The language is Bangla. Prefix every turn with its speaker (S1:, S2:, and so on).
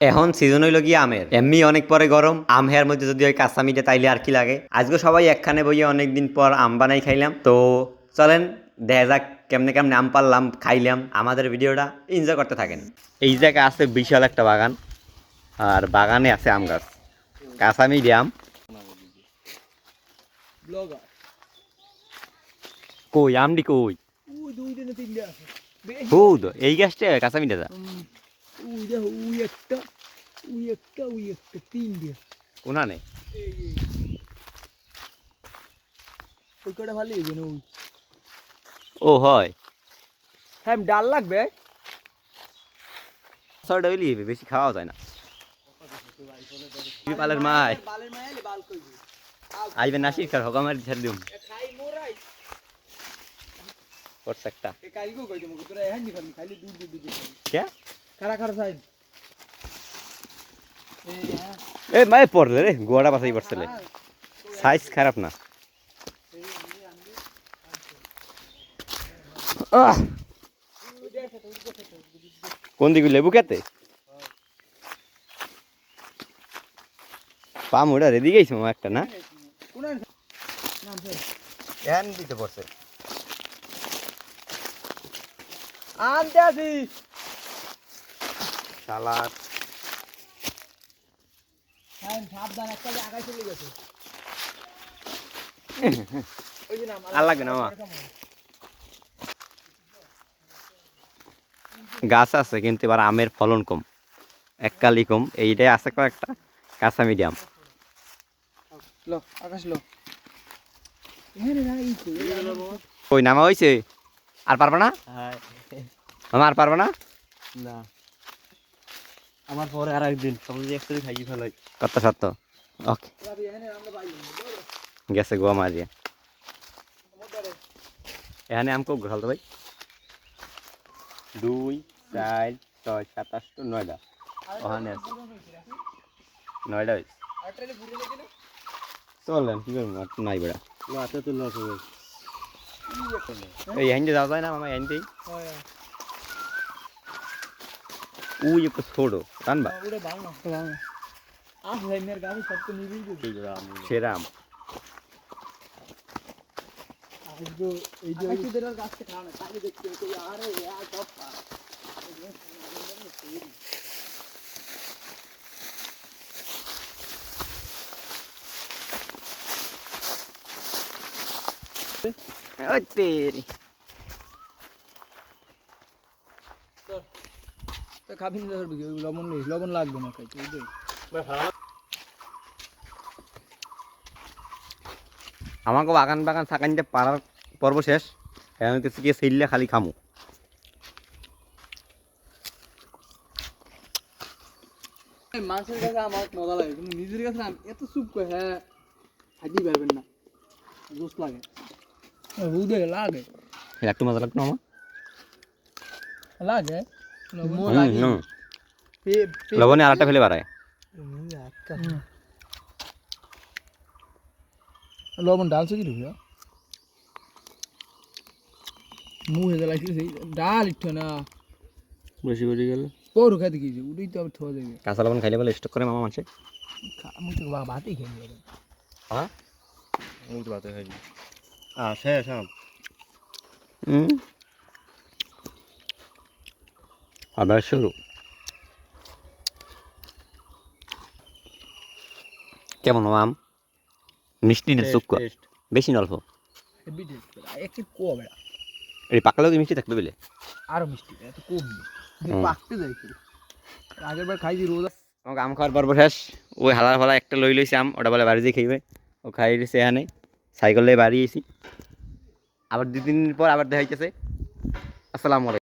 S1: এখন সিজন হইল গিয়ে আমের। এমনি অনেক পরে গরম আম হেয়ার মধ্যে যদি ওই কাঁচা মিটে তাইলে আর কি লাগে? আজকে সবাই একখানে বইয়ে অনেকদিন পর আম বানাই খাইলাম। তো চলেন দেখা যাক কেমনে কেমনে আম পারলাম খাইলাম। আমাদের ভিডিওটা এনজয় করতে থাকেন। এই জায়গায় আছে বিশাল একটা বাগান আর বাগানে আছে আম গাছ। কাঁচা মিডিয়াম
S2: ব্লগার
S1: কই? আমডি কই এই গাছটা কাঁচা মিঠা
S2: হুম, ওই দেখো ওই একটা ওই একটা ওই একটা তিনটে
S1: কোনা নেই
S2: এই এই। ওই কটা ভালো হয়েছে না ওই
S1: ও হয়
S2: হ্যাঁ ডাল লাগবে
S1: সরটা হইলি বেশি খাওয়া যায় না পালের মাই
S2: বালের মায়া এলে বাল কইবে
S1: আইবে নাসির খার হকামারি ছেড়ে দিম
S2: খাই মোরাই
S1: করছে
S2: এ
S1: মাই পড়লে রে গোয়াটা বাসাই পড়ছিলে সাইজ খারাপ না! কোন দিকে লেবু খেতে? পাম ওটা রেডি গেছে মামা একটা না? দিতে পড়ছে।
S2: আনতে আসি
S1: সালাদ।
S2: হ্যাঁ সাবধান একটা আগাই চলে গেছে। ওই যে নাম
S1: আর লাগবে না গাছ আছে কিন্তু এবার আমের ফলন কম। এককালি কম এইটাই আছে কয়েকটা কাঁচা মিডিয়াম।
S2: তো
S1: কই নামা হয়েছে আর পারবে না? আর পারবে না?
S3: না। আমার পরে আর একদিন। সবাই একসাথে খাইয়ে ফেলাই
S1: কত সত্য ওকে। গেছে গোয়া মারিয়ে এখানে আমকে ঘাল ভাই। দুই চার ছয় সাত আট নয়টা ওখানে আছে। নয়টা হয়েছে চলেন কি করব? নাই বেড়া।
S3: তো লস হবে
S1: এই হ্যান্ডে যাওয়া যায় না মামা হ্যান্ডেই
S2: হয়
S1: উই একটু ছোটো টানবা
S2: ওটা ভালো না ভালো না আহ ভাই মেয়ের গাড়ি সব তো নিবি
S3: ঠিক আছে
S1: সেরাম
S2: আজ তো এই যে আজ তোদের গাছ থেকে খাওয়া না তাকে দেখতে কই আরে ইয়ার সব
S1: ওই তেরি
S2: তো খাবি না ধরবি লবণ নেই লবণ লাগবে না খাইতে যে
S1: আমাকে বাগান বাগান সাকানতে পাড়ার পর্ব শেষ। এখন কিছু গিয়ে সেইলে খালি খামু।
S2: মানুষের কাছে আমার মজা লাগে কিন্তু নিজের কাছে না এত চুপ করে হ্যাঁ খাইতেই পারবেন না। জোস লাগে। হুদে লাগে।
S1: একটু মজা লাগতো আমার?
S2: লাগে। লবণ?
S1: আর একটা ফেলে বাড়ায়।
S2: লবণ ডালছে কি ঢুকে মুহে জ্বালাইছে সেই ডাল ইচ্ছ না।
S3: বেশি বেড়ে গেলে।
S2: পর খাইতে গিয়েছে উঠেই তো আবার থোয়া দেবে
S1: কাঁচা লবণ খাইলে বলে স্টক করে মামা মাসে
S2: আমি তো বা- ভাতেই খেয়ে নেব
S1: হ্যাঁ
S3: আমি তো রাতে খাইনি আ শেষ আম
S1: হুম। আবার শুরু। কেমন আম? মিষ্টি না
S3: টেস্ট
S1: বেশি না অল্প?
S2: একটু কম বেড়া
S1: এই পাকলেও কি মিষ্টি থাকবে বলে?
S2: আরও মিষ্টি এত কম। পাকতে যাই আগের বার খাইছি রোজ
S1: আমাকে আম খাওয়ার পর্ব শেষ। ওই হালা ফালা একটা লই লইছি আম ওটা বলে বাড়ি দিয়ে খাইবে। ও খাই দিয়েছে এখানে। সাইকেল দিয়ে বাড়ি এসি আবার দুই তিন দিন পর আবার দেখাইতেছে। আসসালামু আলাইকুম।